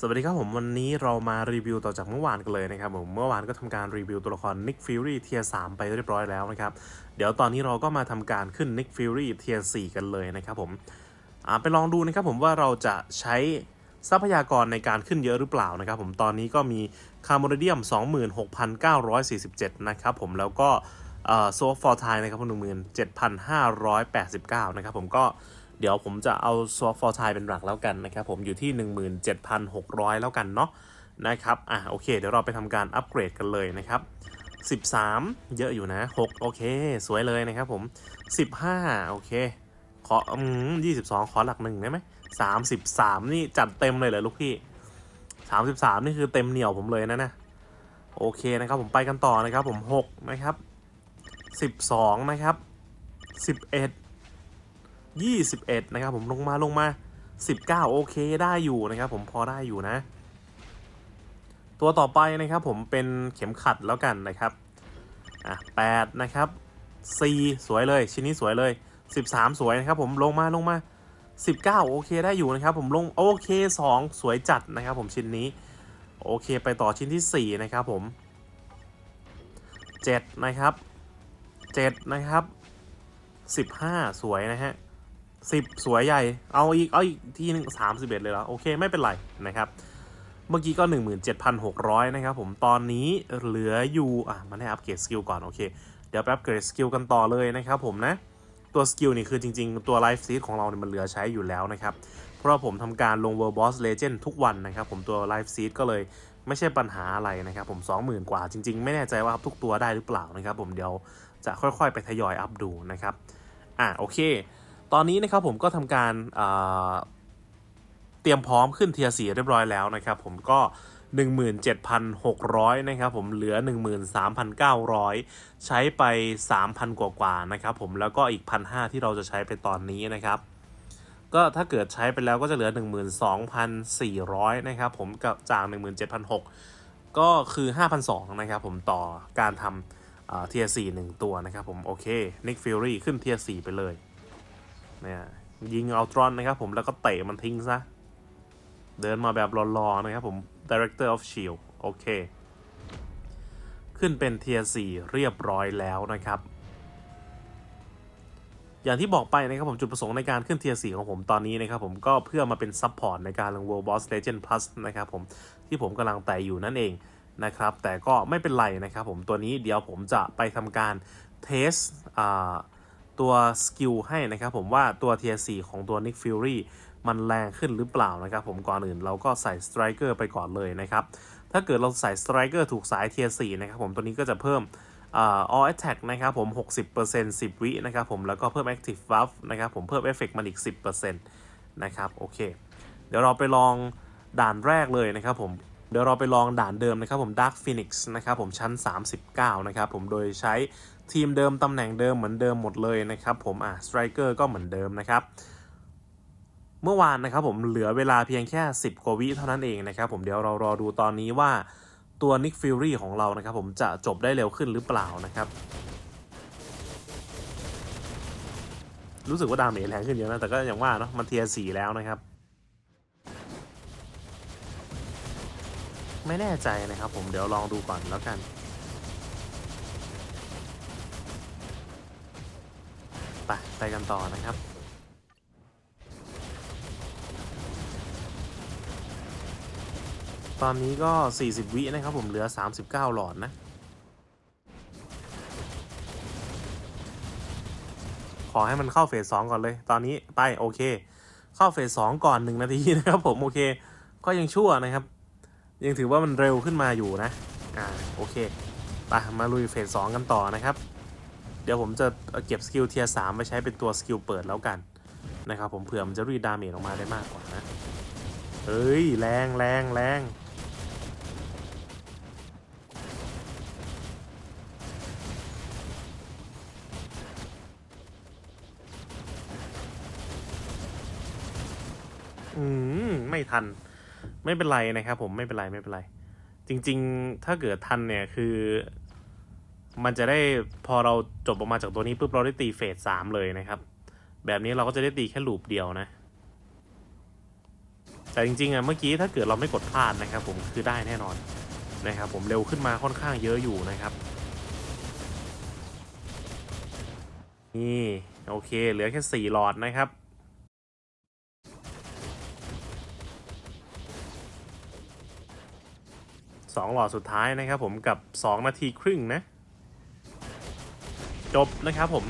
สวัสดีครับผมวันนี้เรามารีวิวต่อจากเมื่อวานกันเลยนะครับผมเมื่อวานก็ทำการรีวิวตัวละคร Nick Fury เทียร์3ไปเรียบร้อยแล้วนะครับ เดี๋ยวตอนนี้เราก็มาทำการขึ้น Nick Fury เทียร์4กันเลยนะครับผมไปลองดูนะครับผมว่าเราจะใช้ทรัพยากรในการขึ้นเยอะหรือเปล่านะครับผมตอนนี้ก็มีคาร์โมเดียม 26,947 นะครับผมแล้วก็โซฟอร์ไทนะครับ17,589นะครับผมก็ เดี๋ยวผมจะเอา s w a p for Thai เป็นหลักแล้วกันนะครับผมอยู่ที่ 17,600 แล้วกันเนาะนะครับอะโอเค เดี๋ยวเราไปทำการอัปเกรดกันเลยนะครับ13 เยอะอยู่นะ 6 โอเค สวยเลยนะครับผม 15 โอเค ขออืม22ขอหลักหนึ่งได้ไหม33นี่จัดเต็มเลยเหรอลูกพี่33นี่คือเต็มเหนียวผมเลยนะนะโอเคนะครับผมไปกันต่อนะครับผม6นะครับ12นะครับ11 21 นะครับผมลงมาลงมา 19 โอเคได้อยู่นะครับผมพอได้อยู่นะ ตัวต่อไปนะครับผมเป็นเข็มขัดแล้วกันนะครับอะ8นะครับ4สวยเลยชิ้นนี้สวยเลย 13 สวยนะครับผมลงมาลงมา 19 โอเคได้อยู่นะครับผมลงโอเค 2 สวยจัดนะครับผมชิ้นนี้ โอเคไปต่อชิ้นที่ 4 นะครับผม7นะครับ7นะครับ 15 สวยนะฮะ สิบสวยใหญ่ เอาอีก เอาอีกทีหนึ่งสามสิบเอ็ดเลยเหรอ โอเค ไม่เป็นไรนะครับ เมื่อกี้ก็ 17,600 นะครับผม ตอนนี้เหลืออยู่ อะ มันให้อัปเกรดสกิลก่อน โอเค เดี๋ยวไปอัปเกรดสกิลกันต่อเลยนะครับผมนะ ตัวสกิลนี่คือจริง ๆ ตัวไลฟ์ซีดของเราเนี่ยมันเหลือใช้อยู่แล้วนะครับ เพราะผมทำการลง World Boss Legend ทุกวันนะครับผม ตัวไลฟ์ซีดก็เลยไม่ใช่ปัญหาอะไรนะครับผม 20,000 กว่า จริง ๆ ไม่แน่ใจว่าทุกตัวได้หรือเปล่านะครับผม เดี๋ยวจะค่อยๆ ไปทยอยอัพดูนะครับ อะ โอเค ตอนนี้นะครับผมก็ทำการอ่าเตรียมพร้อมขึ้นเทียร์สีเรียบร้อยแล้วนะครับผมก็ 17,600 นะครับผมเหลือ 13,900 ใช้ไป 3,000 กว่ากว่านะครับผมแล้วก็อีก 1,500 ที่เราจะใช้ไปตอนนี้นะครับก็ถ้าเกิดใช้ไปแล้วก็จะเหลือ 12,400 นะครับผมกับจาก 17,600 ก็คือ 5,200 นะครับผมต่อการทำเทียร์สี่หนึ่งตัวนะครับผม โอเค Nick Fury ขึ้นเทียร์สี่ไปเลย เนี่ยยิงอัลตรอนนะครับผมแล้วก็เตะมันทิ้งซะ เดินมาแบบรอๆนะครับผม Director of Shield โอเค ขึ้นเป็นเทียร์4เรียบร้อยแล้วนะครับ อย่างที่บอกไปนะครับผมจุดประสงค์ในการขึ้นเทียร์4ของผมตอนนี้นะครับผมก็เพื่อมาเป็นซัพพอร์ตในการลง World Boss Legend Plus นะครับผมที่ผมกำลังแต่อยู่นั่นเองนะครับ แต่ก็ไม่เป็นไรนะครับผมตัวนี้เดี๋ยวผมจะไปทำการเทสอ่า ตัวสกิลให้นะครับผมว่าตัว Tier 4ของตัว Nick Fury มันแรงขึ้นหรือเปล่านะครับผมก่อนอื่นเราก็ใส่ Striker ไปก่อนเลยนะครับ ถ้าเกิดเราใส่ Striker ถูกสาย Tier 4นะครับผมตัวนี้ก็จะเพิ่มอ่า All Attack นะครับผม 60% 10 วินะครับผมแล้วก็เพิ่ม Active Buff นะครับผมเพิ่ม Effect มันอีก 10%นะครับโอเค เดี๋ยวเราไปลองด่านแรกเลยนะครับผมเดี๋ยวเราไปลองด่านเดิมนะครับผม Dark Phoenix นะครับผมชั้น 39 นะครับผมโดยใช้ ทีมเดิมตำแหน่งเดิมเหมือนเดิมหมดเลยนะครับผมอะ Striker ก็เหมือนเดิมนะครับเมื่อวานนะครับผมเหลือเวลาเพียงแค่ 10 กว่าวิเท่านั้นเองนะครับผมเดี๋ยวเรารอดูตอนนี้ว่าตัว Nick Fury ของเรานะครับผมจะจบได้เร็วขึ้นหรือเปล่านะครับรู้สึกว่าดาเมจแรงขึ้นเยอะนะ แต่ก็อย่างว่าเนาะมันเทียร์สี่แล้วนะครับ ไม่แน่ใจนะครับผมเดี๋ยวลองดูก่อนแล้วกัน ไป ไปกันต่อนะครับ ตอนนี้ก็ 40 วินะครับผมเหลือ 39 หลอดนะ ขอให้มันเข้าเฟส2ก่อนเลย ตอนนี้ไปโอเค เข้าเฟส2ก่อน 1 นาทีนะครับผม โอเค ก็ยังชั่วนะครับ ยังถือว่ามันเร็วขึ้นมาอยู่นะ อ่า โอเคไปมาลุยเฟส2กันต่อนะครับ เดี๋ยวผมจะเก็บสกิลเทียร์สามไปใช้เป็นตัวสกิลเปิดแล้วกันนะครับผมเผื่อมันจะรีดดาเมจออกมาได้มากกว่านะเฮ้ยแรงแรงแรงอืมไม่ทัน ไม่เป็นไรนะครับผมไม่เป็นไรไม่เป็นไร จริง ๆ ถ้าเกิดทันเนี่ยคือ มันจะได้พอเราจบออกมาจากตัวนี้ปุ๊บเราได้ตีเฟสสามเลยนะครับ แบบนี้เราก็จะได้ตีแค่ลูปเดียวนะ แต่จริงๆอะเมื่อกี้ถ้าเกิดเราไม่กดพลาดนะครับ ผมคือได้แน่นอนนะครับผมเร็วขึ้นมาค่อนข้างเยอะอยู่นะครับ นี่โอเค เหลือแค่4หลอดนะครับสองหลอดสุดท้ายนะครับผมกับ 2 นาทีครึ่งนะ จบนะครับผม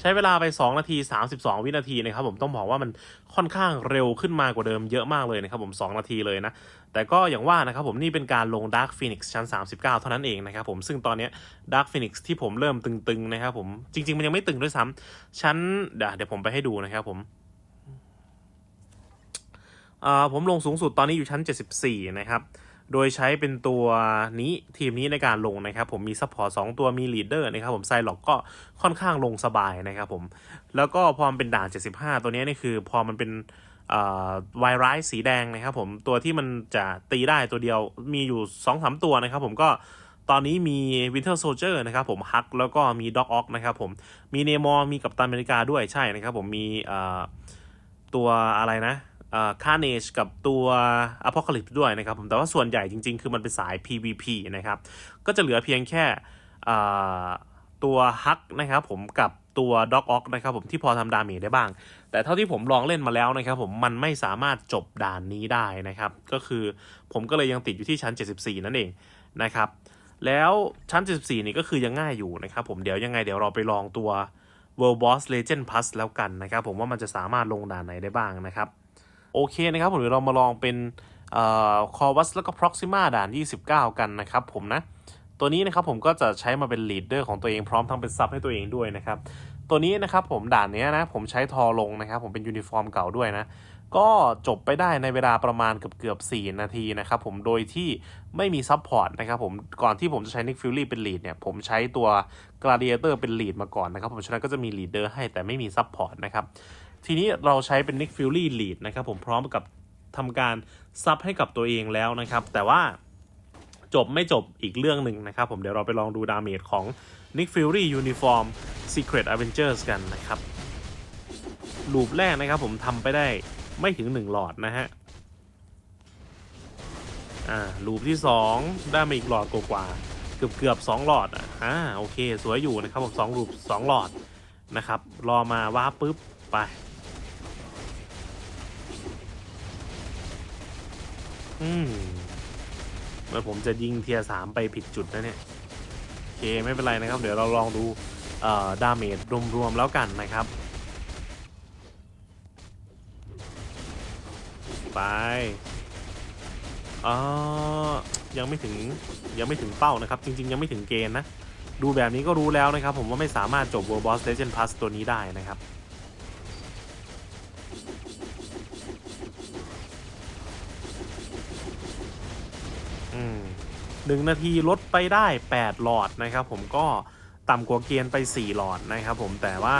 ใช้เวลาไป 2 นาที 32 วินาทีนะครับผมต้องบอกว่ามันค่อนข้างเร็วขึ้นมากว่าเดิมเยอะมากเลยนะครับผม 2 นาทีเลยนะ แต่ก็อย่างว่านะครับผมนี่เป็นการลง Dark Phoenix ชั้น 39 เท่านั้นเองนะครับผมซึ่งตอนนี้ Dark Phoenix ที่ผมเริ่มตึงๆนะครับผมจริง ๆ มันยังไม่ตึงด้วยซ้ำชั้นเดี๋ยวเดี๋ยวผมไปให้ดูนะครับผมอ่าผมลงสูงสุดตอนนี้อยู่ชั้น 74 นะครับ โดยใช้เป็นตัวนี้ทีมนี้ในการลงนะครับ ผมมีซัพพอร์ตสตัวมีลีดเดอร์นะครับผมไซล็อกก็ค่อนข้างลงสบายนะครับผมแล้วก็พอมันเป็นด่าน 75 ตัวนี้นี่คือพอมันเป็นไวรัสสีแดงนะครับผมตัวที่มันจะตีได้ตัวเดียวมีอยู่2-3ตัวนะครับผมก็ตอนนี้มี Winter Soldier นะครับผมฮักแล้วก็มีด็อกออกนะครับผมมีเนมอมีกัปตันอเมริกาด้วยใช่นะครับผมมีตัวอะไรนะ คาร์เนจกับตัว Apocalypse ด้วยนะครับผมแต่ว่าส่วนใหญ่จริง ๆ คือมันเป็นสาย PVP นะครับก็จะเหลือเพียงแค่ตัวฮักนะครับผมกับตัวด็อกออกนะครับผมที่พอทำดาเมจได้บ้าง แต่เท่าที่ผมลองเล่นมาแล้วนะครับผมมันไม่สามารถจบด่านนี้ได้นะครับ ก็คือผมก็เลยยังติดอยู่ที่ชั้น 74 นั่นเองนะครับแล้วชั้น 74 นี่ก็คือยังง่ายอยู่นะครับผมเดี๋ยวยังไงเดี๋ยวเราไปลองตัว World Boss Legend Plus แล้วกันนะครับผมว่ามันจะสามารถลงด่านไหนได้บ้างนะครับ โอเคนะครับผมเดี๋ยวเรามาลองเป็นคอวัสแล้วก็ Proxima ด่าน 29 กันนะครับผมนะ ตัวนี้นะครับผมก็จะใช้มาเป็นลีดเดอร์ของตัวเองพร้อมทั้งเป็นซับให้ตัวเองด้วยนะครับ ตัวนี้นะครับผมด่านนี้นะผมใช้ทอลงนะครับ ผมเป็นยูนิฟอร์มเก่าด้วยนะ ก็จบไปได้ในเวลาประมาณเกือบเกือบ4นาทีนะครับผมโดยที่ไม่มีซับพอร์ตนะครับผมก่อนที่ผมจะใช้นิกฟิลลี่เป็นลีดเนี่ยผมใช้ตัว Gladiator เป็นลีดมาก่อนนะครับผมฉะนั้นก็จะมีลีดเดอร์ให้แต่ไม่มีซับพอร์ตนะครับ ทีนี้เราใช้เป็น Nick Fury Lead นะครับผมพร้อมกับทำการซับให้กับตัวเองแล้วนะครับ แต่ว่าจบไม่จบอีกเรื่องหนึ่งนะครับ ผมเดี๋ยวเราไปลองดูดาเมจของ Nick Fury Uniform Secret Avengers กันนะครับลูปแรกนะครับผมทำไปได้ไม่ถึง 1 หลอดนะฮะ อ่าลูปที่ 2 ได้มาอีกหลอดกว่าเกือบเกือบๆ2หลอดอะอ่าโอเค สวยอยู่นะครับผม2ลูป2หลอดนะครับ รอมาว่าปุ๊บไป อืมเมื่อผมจะยิงเทียสามไปผิดจุดนะเนี่ยโอเคไม่เป็นไรนะครับ เดี๋ยวเราลองดูเอ่อดาเมจรวมๆแล้วกันนะครับ ไปอ๋อยังไม่ถึงยังไม่ถึงเป้านะครับ จริง ๆ ยังไม่ถึงเกณฑ์นะ ดูแบบนี้ก็รู้แล้วนะครับ ผมว่าไม่สามารถจบ World Boss Legend Plus ตัวนี้ได้นะครับ 1 นาทีลดไปได้ 8 หลอดนะครับ ผมก็ต่ำกว่าเกณฑ์ไป 4 หลอดนะครับ ผมแต่ว่า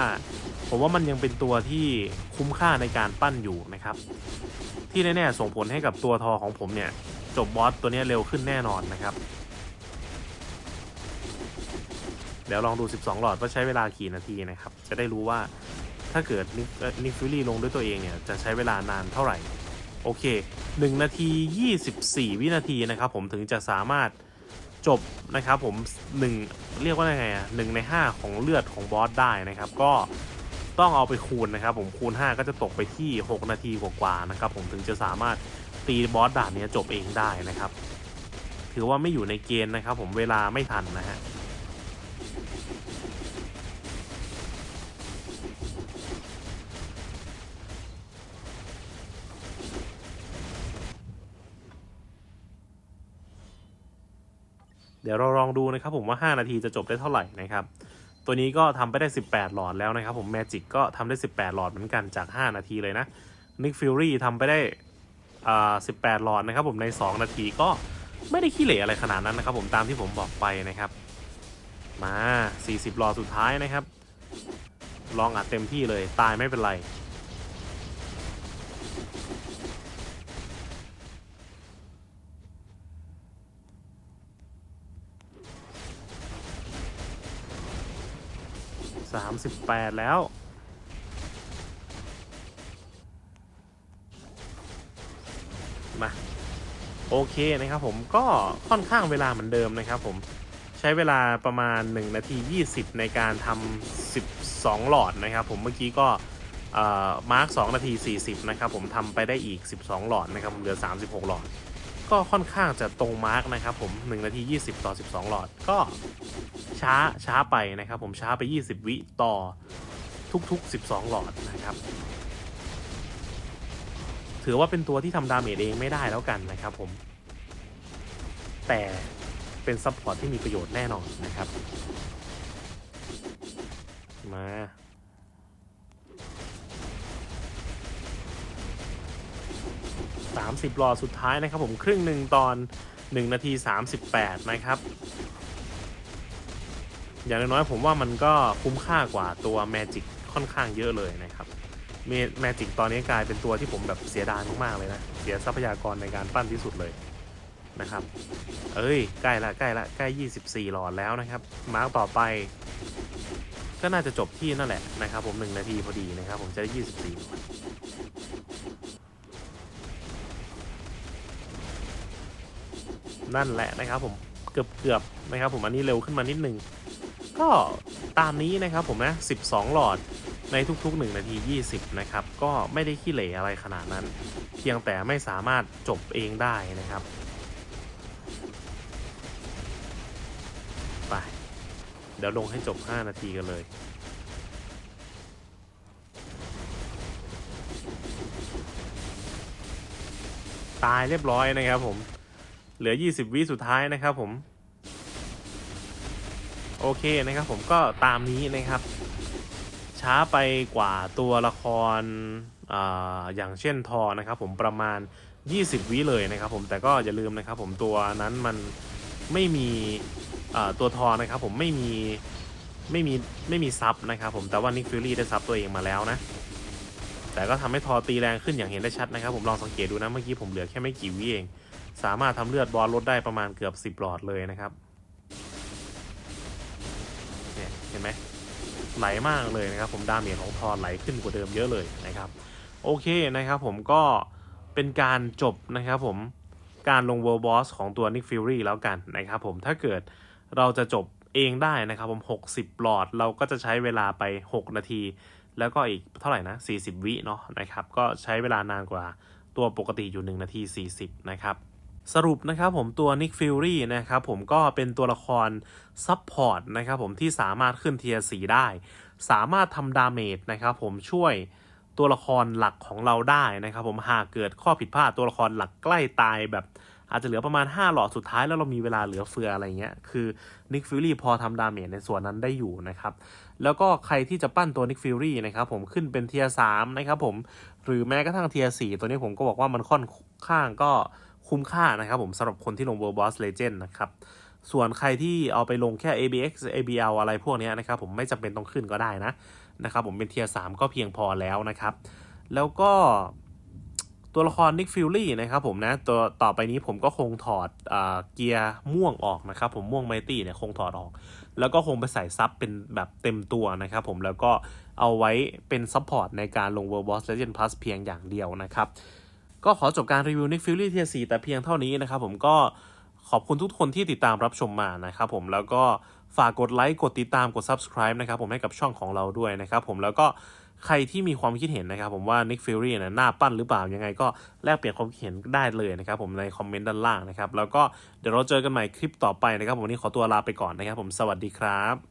ผมว่ามันยังเป็นตัวที่คุ้มค่าในการปั้นอยู่นะครับ ที่แน่ๆส่งผลให้กับตัวทอของผมเนี่ย จบบอสตัวนี้เร็วขึ้นแน่นอนนะครับ เดี๋ยวลองดู 12 หลอดว่าใช้เวลากี่นาทีนะครับ จะได้รู้ว่าถ้าเกิดนิฟิลลี่ลงด้วยตัวเองเนี่ย จะใช้เวลานานเท่าไหร่ โอเค 1 นาที 24 วินาทีนะครับผมถึงจะสามารถจบนะครับผม1เรียกว่าไงอะหใน 5 ของเลือดของบอสได้นะครับ ก็ต้องเอาไปคูณนะครับผมคูณ 5 ก็จะตกไปที่ 6 นาทีกว่าๆนะครับผมถึงจะสามารถตีบอสด่านนี้จบเองได้นะครับ ถือว่าไม่อยู่ในเกณฑ์นะครับผมเวลาไม่ทันนะฮะ เดี๋ยวเราลองดูนะครับผมว่า 5 นาทีจะจบได้เท่าไหร่นะครับ ตัวนี้ก็ทำไปได้ 18 หลอดแล้วนะครับผม Magic ก็ทำได้ 18 หลอดเหมือนกันจาก 5 นาทีเลยนะ Nick Fury ทำไปได้อ่า18 หลอดนะครับผมใน 2 นาทีก็ไม่ได้ขี้เหร่อะไรขนาดนั้นนะครับผมตามที่ผมบอกไปนะครับ มา 40 หลอดสุดท้ายนะครับ ลองอัดเต็มที่เลยตายไม่เป็นไร 38แล้วโโอเคนะครับผมก็ค่อนข้างเวลาเหมือนเดิมนะครับผมใช้เวลาประมาณ 1 นาที 20 ในการทำ12 หลอดนะครับผมเมื่อกี้ก็มาร์ก2นาที 40 นะครับผมทำไปได้อีก 12 หลอดนะครับผมเหลือ 36 หลอด ก็ค่อนข้างจะตรงมาร์กนะครับผม 1 นาที 20 ต่อ 12 หลอด ก็ ช้าช้าไปนะครับ ผมช้าไป 20 วิต่อทุกๆ 12 หลอดนะครับ ถือว่าเป็นตัวที่ทำดาเมจเองไม่ได้แล้วกันนะครับผม แต่เป็นซัพพอร์ตที่มีประโยชน์แน่นอนนะครับ มา30หลอดสุดท้ายนะครับผมครึ่งหนึ่งตอน1นาที38นะครับ อย่างน้อยผมว่ามันก็คุ้มค่ากว่าตัวแมจิกค่อนข้างเยอะเลยนะครับแมจิกตอนนี้กลายเป็นตัวที่ผมแบบเสียดายมากๆเลยนะ เสียทรัพยากรในการปั้นที่สุดเลยนะครับ เอ้ยใกล้ละใกล้ละใกล้ 24 หลอดแล้วนะครับ มาร์กต่อไป ก็น่าจะจบที่นั่นแหละนะครับ ผม 1 นาทีพอดีนะครับ ผมจะได้ 24หลอดนั่นแหละนะครับผมเกือบเกือบนะครับผมอันนี้เร็วขึ้นมานิดนึง ก็ตามนี้นะครับผมนะ 12 หลอดในทุกๆ 1 นาที 20 นะครับ ก็ไม่ได้ขี้เหร่อะไรขนาดนั้น เพียงแต่ไม่สามารถจบเองได้นะครับ ไป เดี๋ยวลงให้จบ 5 นาทีกันเลยตายเรียบร้อยนะครับผม เหลือ 20 วิสุดท้ายนะครับผม โอเคนะครับผมก็ตามนี้นะครับ ช้าไปกว่าตัวละครออย่างเช่นทอนะครับผมประมาณ 20 วิเลยนะครับผมแต่ก็อย่าลืมนะครับผมตัวนั้นมันไม่มีตัวทอนะครับผมไม่มีไม่มีไม่มีซับนะครับผมแต่ว่านิกฟิลลี่ได้ซับตัวเองมาแล้วนะ แต่ก็ทำให้ทอตีแรงขึ้นอย่างเห็นได้ชัดนะครับ ผมลองสังเกตดูนะเมื่อกี้ผมเหลือแค่ไม่กี่วิเอง สามารถทำเลือดบอลลดได้ประมาณเกือบ 10 หลอดเลยนะครับเนี่ยเห็นไหมไหลมากเลยนะครับ ผมดาเมจของทอนไหลขึ้นกว่าเดิมเยอะเลยนะครับ โอเคนะครับผมก็เป็นการจบนะครับผมการลง World Boss ของตัว Nick Fury แล้วกันนะครับผมถ้าเกิดเราจะจบเองได้นะครับผม 60 หลอดเราก็จะใช้เวลาไป 6 นาที แล้วก็อีกเท่าไหร่นะ 40 วิเนาะนะครับ ก็ใช้เวลานานกว่าตัวปกติอยู่ 1 นาที 40 นะครับ สรุปนะครับผมตัว Nick Fury นะครับผมก็เป็นตัวละครซับพอร์ตนะครับผมที่สามารถขึ้นเทียร์สีได้ สามารถทำดาเมจนะครับผมช่วยตัวละครหลักของเราได้นะครับผมหากเกิดข้อผิดพลาดตัวละครหลักใกล้ตายแบบอาจจะเหลือประมาณ 5 หลอดสุดท้ายแล้วเรามีเวลาเหลือเฟืออะไรเงี้ย คือ Nick Fury พอทำดาเมจในส่วนนั้นได้อยู่นะครับ แล้วก็ใครที่จะปั้นตัว Nick Fury นะครับผมขึ้นเป็นเทียร์สามนะครับผม หรือแม้กระทั่งเทียร์สตัวนี้ผมก็บอกว่ามันค่อนข้างก็ คุ้มค่านะครับผมสำหรับคนที่ลง World Boss Legend นะครับส่วนใครที่เอาไปลงแค่ ABX ABL อะไรพวกนี้นะครับผมไม่จำเป็นต้องขึ้นก็ได้นะนะครับผมเป็นเทียร์สก็เพียงพอแล้วนะครับ แล้วก็ตัวละคร Nick Fury นะครับผมนะตัวต่อไปนี้ผมก็คงถอดอเกียร์ม่วงออกนะครับผมม่วงไมตี้เนี่ยคงถอดออก แล้วก็คงไปใส่ซับเป็นแบบเต็มตัวนะครับผมแล้วก็เอาไว้เป็นซัพพอร์ตในการลง World Boss Legend Plus เพียงอย่างเดียวนะครับ ก็ขอจบการรีวิว Nick Fury เทียร์4แต่เพียงเท่านี้นะครับผมก็ขอบคุณทุกคนที่ติดตามรับชมมานะครับผมแล้วก็ฝากกดไลค์กดติดตามกด subscribe นะครับผมให้กับช่องของเราด้วยนะครับผมแล้วก็ใครที่มีความคิดเห็นนะครับผมว่า Nick Fury เนี่ยน่าปั้นหรือเปล่ายังไงก็แลกเปลี่ยนความคิดเห็นได้เลยนะครับผมในคอมเมนต์ด้านล่างนะครับแล้วก็เดี๋ยวเราเจอกันใหม่คลิปต่อไปนะครับผมวันนี้ขอตัวลาไปก่อนนะครับผมสวัสดีครับ